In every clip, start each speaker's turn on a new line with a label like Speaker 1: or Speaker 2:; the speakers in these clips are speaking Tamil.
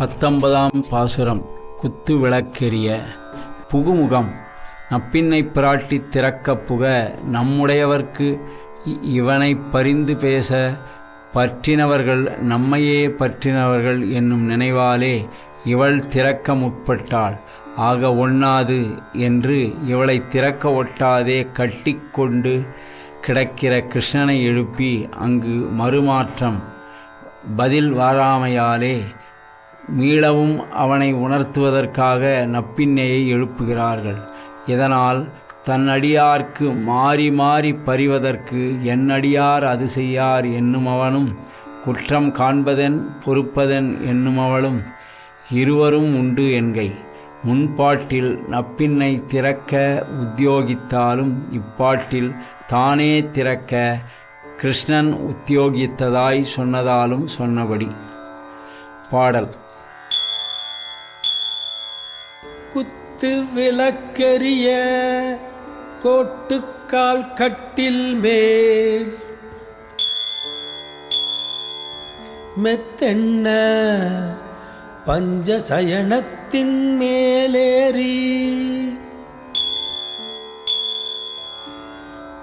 Speaker 1: பத்தொன்பதாம் பாசுரம் குத்து விளக்கெரிய புகுமுகம். நப்பின்னை பிராட்டி திறக்க புக நம்முடையவர்க்கு இவனை பரிந்து பேச பற்றினவர்கள் நம்மையே பற்றினவர்கள் என்னும் நினைவாலே இவள் திறக்க முற்பட்டாள். ஆக ஒண்ணாது என்று இவளை திறக்க ஒட்டாதே கட்டிக்கொண்டு கிடக்கிற கிருஷ்ணனை எழுப்பி அங்கு மறுமாற்றம் பதில் வாராமையாலே மீளவும் அவனை உணர்த்துவதற்காக நப்பின்னையை எழுப்புகிறார்கள். இதனால் தன்னடியார்க்கு மாறி மாறி பறிவதற்கு என்னடியார் அது செய்யார் என்னுமவனும் குற்றம் காண்பதென் பொறுப்பதென் என்னுமவளும் இருவரும் உண்டு என்கை. முன்பாட்டில் நப்பின்னை திறக்க உத்தியோகித்தாலும் இப்பாட்டில் தானே திறக்க கிருஷ்ணன் உத்தியோகித்ததாய் சொன்னதாலும் சொன்னபடி. பாடல்.
Speaker 2: குத்து விளக்கெரிய கோட்டுக்கால் கட்டில் மேல். மெத்தென்ன பஞ்சசயனத்தின் மேலேறி.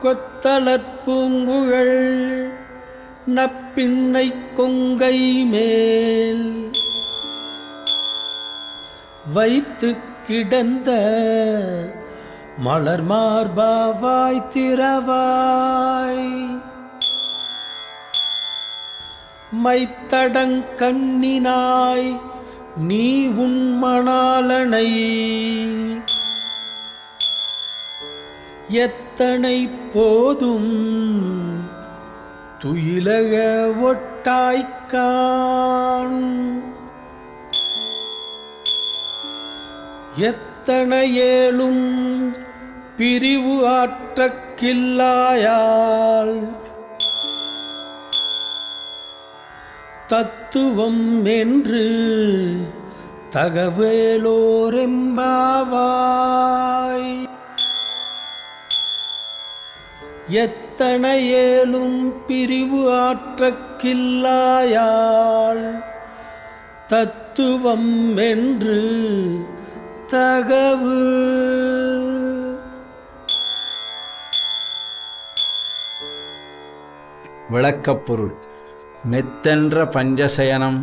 Speaker 2: கொத்தலற்பூங்குழல் நப்பின்னை கொங்கை மேல். வைத்து கிடந்த மலர் மார்பாவாய் திறவாய். மைத்தடங்கண்ணினாய் நீ உண்மணாலனை எத்தனை போதும் துயிலக ஒட்டாய்க்கான் எத்தனையேலும் பிரிவு ஆற்றக்கில்லாயால்? தத்துவம் என்று தகவேலோரெம்பாவாய். எத்தனையேலும் பிரிவு ஆற்றக்கில்லாயாள் தத்துவம் என்று தகவு.
Speaker 1: விளக்கப்பொருள். மெத்தென்ற பஞ்சசயனம்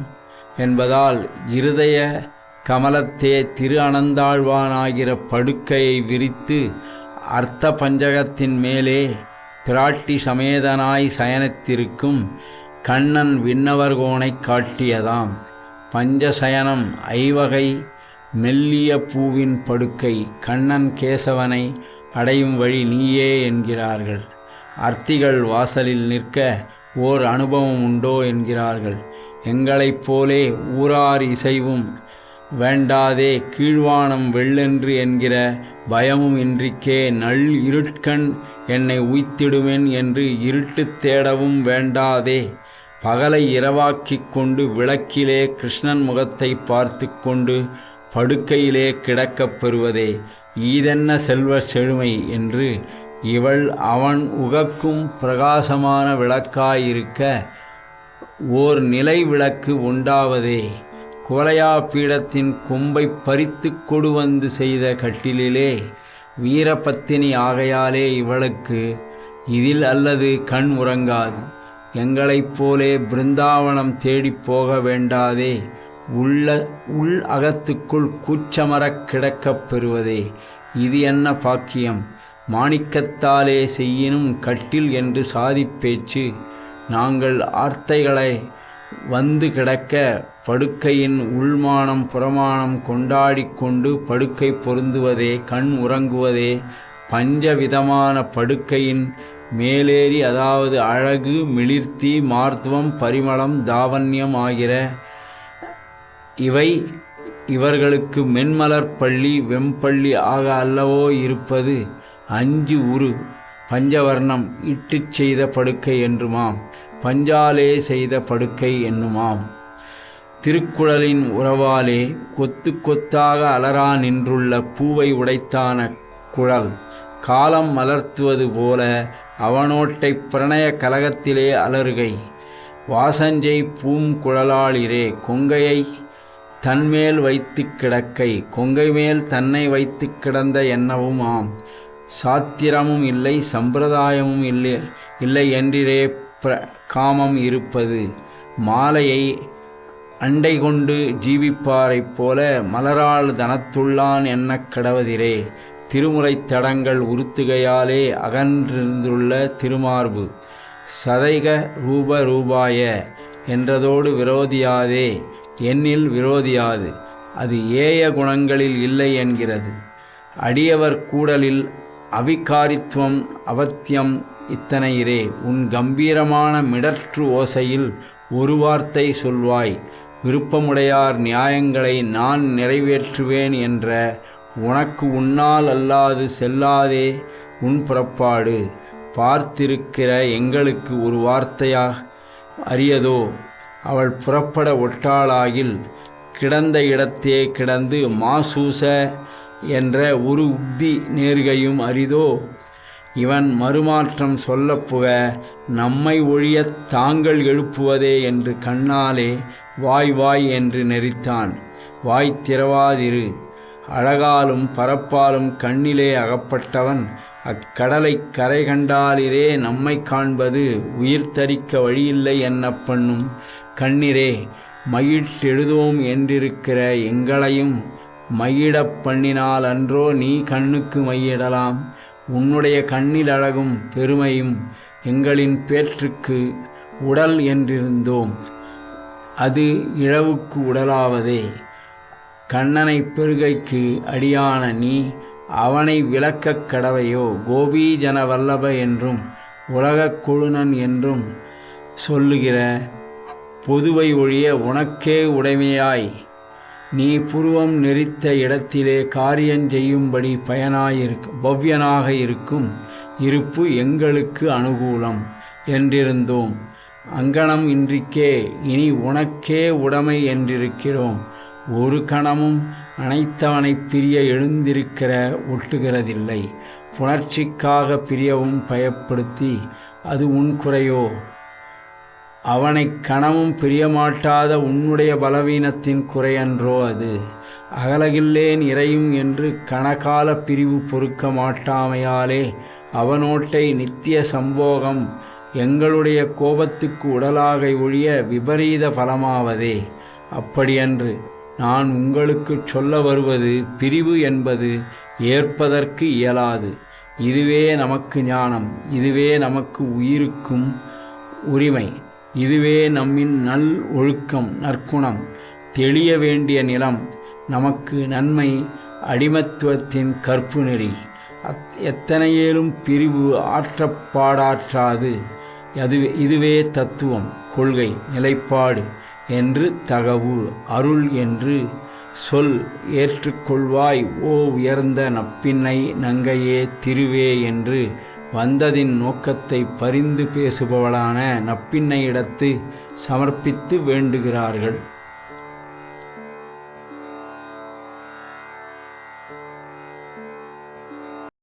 Speaker 1: என்பதால் இருதய கமலத்தே திரு அனந்தாழ்வானாகிற படுக்கையை விரித்து அர்த்த பஞ்சகத்தின் மேலே பிராட்டி சமேதனாய் சயனித்திருக்கும் கண்ணன் விண்ணவர்கோனைக் காட்டியதாம். பஞ்சசயனம் ஐவகை மெல்லிய பூவின் படுக்கை கண்ணன் கேசவனை அடையும் வழி நீயே என்கிறார்கள். அர்த்திகள் வாசலில் நிற்க ஓர் அனுபவம் உண்டோ என்கிறார்கள். எங்களைப் போலே ஊரார் இசைவும் வேண்டாதே கீழ்வானம் வெள்ளென்று என்கிற பயமும் இன்றிக்கே நல் இருட்கண் என்னை உய்த்திடுவேன் என்று இருட்டுத் தேடவும் வேண்டாதே. பகலை இரவாக்கிக் கொண்டு விளக்கிலே கிருஷ்ணன் முகத்தை பார்த்து கொண்டு படுக்கையிலே கிடக்கப் பெறுவதே ஈதென்ன செல்வ செழுமை என்று இவள் அவன் உகக்கும் பிரகாசமான விளக்காயிருக்க ஓர் நிலை விளக்கு உண்டாவதே. குவலையா பீடத்தின் கொம்பை பறித்து கொடு வந்து செய்த கட்டிலிலே வீரபத்தினி ஆகையாலே இவளுக்கு இதில் அல்லது கண் உறங்காது. எங்களைப் போலே பிருந்தாவனம் தேடிப் போக வேண்டாதே. உள்ள உள் அகத்துக்குள் கூச்சமரக் கிடக்கப் பெறுவதே. இது என்ன பாக்கியம்? மாணிக்கத்தாலே செய்யினும் கட்டில் என்று சாதி பேச்சு. நாங்கள் ஆர்த்தைகளை வந்து கிடக்க படுக்கையின் உள்மானம் புறமானம் கொண்டாடி கொண்டு படுக்கை பொருந்துவதே கண் உறங்குவதே. பஞ்சவிதமான படுக்கையின் மேலேறி அதாவது அழகு மிளிர்த்தி மார்த்துவம் பரிமளம் தாவண்யம் ஆகிற இவை இவர்களுக்கு மென்மலர் பள்ளி வெம்பள்ளி ஆக அல்லவோ இருப்பது அஞ்சு உரு. பஞ்சவர்ணம் இட்டுச் செய்த படுக்கை என்றுமாம். பஞ்சாலே செய்த படுக்கை என்னுமாம். திருக்குழலின் உறவாலே கொத்து கொத்தாக அலரா நின்றுள்ள பூவை உடைத்தான குழல். காலம் மலர்த்துவது போல அவனோட்டை பிரணய கலகத்திலே அலறுகை. வாசஞ்சை பூம் குழலாளிரே கொங்கையை தன்மேல் வைத்து கிடக்கை கொங்கை மேல் தன்னை வைத்து கிடந்த என்னவும் ஆம் சாத்திரமும் இல்லை சம்பிரதாயமும் இல்லை இல்லை என்றிரே பிர காமம் இருப்பது. மாலையை அண்டை கொண்டு ஜீவிப்பாரைப் போல மலரால் தனத்துள்ளான் என்ன கடவதிரே. திருமுறைத் தடங்கள் உறுத்துகையாலே அகன்றிருந்துள்ள திருமார்பு. சதைக ரூப ரூபாய என்றதோடு விரோதியாதே. என்னில் விரோதியாது. அது ஏய குணங்களில் இல்லை என்கிறது. அடியவர் கூடலில் அவிகாரித்துவம் அவத்தியம் இத்தனையிரே உன் கம்பீரமான மிடற்று ஓசையில் ஒரு வார்த்தை சொல்வாய். விருப்பமுடையார் நியாயங்களை நான் நிறைவேற்றுவேன் என்ற உனக்கு உன்னால் அல்லாது செல்லாதே உன் புறப்பாடு. பார்த்திருக்கிற எங்களுக்கு ஒரு வார்த்தையா? அறியதோ அவள் புறப்பட ஒட்டாளாகில் கிடந்த இடத்தே கிடந்து மாசூச என்ற ஒரு உக்தி நேர்கையும் அரிதோ இவன் மறுமாற்றம் சொல்லப் புக நம்மை ஒழியத் தாங்கள் எழுப்புவதே என்று கண்ணாலே வாய் வாய் என்று நெறித்தான். வாய் திறவாதிரு அழகாலும் பரப்பாலும் கண்ணிலே அகப்பட்டவன் அக்கடலை கரை கண்டாலிரே நம்மை காண்பது உயிர் தரிக்க வழியில்லை என்ன பண்ணும். கண்ணிரே மயிழ்த்தெழுதுவோம் என்றிருக்கிற எங்களையும் மையிடப் பண்ணினால் அன்றோ நீ கண்ணுக்கு மையிடலாம் உன்னுடைய கண்ணில் அழகும் பெருமையும் எங்களின் பேற்றுக்கு உடல் என்றிருந்தோம். அது இழவுக்கு உடலாவதே. கண்ணனை பெருகைக்கு அடியான நீ அவனை விளக்கக் கடவையோ கோபீஜன வல்லப என்றும் உலகக் குழுனன் என்றும் சொல்லுகிற பொதுவை ஒழிய உனக்கே உடைமையாய். நீ புருவம் நெறித்த இடத்திலே காரியம் செய்யும்படி பயனாயிருக்கும் பவ்யனாக இருக்கும் இருப்பு எங்களுக்கு அனுகூலம் என்றிருந்தோம். அங்கனம் இன்றிக்கே இனி உனக்கே உடைமை என்றிருக்கிறோம். ஒரு கணமும் அனைத்தவனை பிரிய எழுந்திருக்கிற ஒட்டுகிறதில்லை. புணர்ச்சிக்காக பிரியவும் பயப்படுத்தி அது உன் குறையோ? அவனைக் கணமும் பிரியமாட்டாத உன்னுடைய பலவீனத்தின் குறையன்றோ அது? அகலகில்லேன் இறையும் என்று கணகால பிரிவு பொறுக்க மாட்டாமையாலே அவனோட்டை நித்திய சம்போகம் எங்களுடைய கோபத்துக்கு உடலாக ஒழிய விபரீத பலமாவதே? அப்படியன்று நான் உங்களுக்கு சொல்ல வருவது பிரிவு என்பது ஏற்பதற்கு இயலாது. இதுவே நமக்கு ஞானம் இதுவே நமக்கு உயிருக்கும் உரிமை இதுவே நம்மின் நல் ஒழுக்கம் நற்குணம் தெளிய வேண்டிய நிலம் நமக்கு நன்மை அடிமத்துவத்தின் கற்பு நெறி. அத் எத்தனையேலும் பிரிவு ஆற்றப்பாடாற்றாது. அது இதுவே தத்துவம் கொள்கை நிலைப்பாடு. என்று தகவு அருள் என்று சொல் ஏற்றுக்கொள்வாய் ஓ உயர்ந்த நப்பின்னை நங்கையே திருவே என்று வந்ததின் நோக்கத்தை பரிந்து பேசுபவளான நப்பின்னையிடத்து சமர்ப்பித்து வேண்டுகிறார்கள்.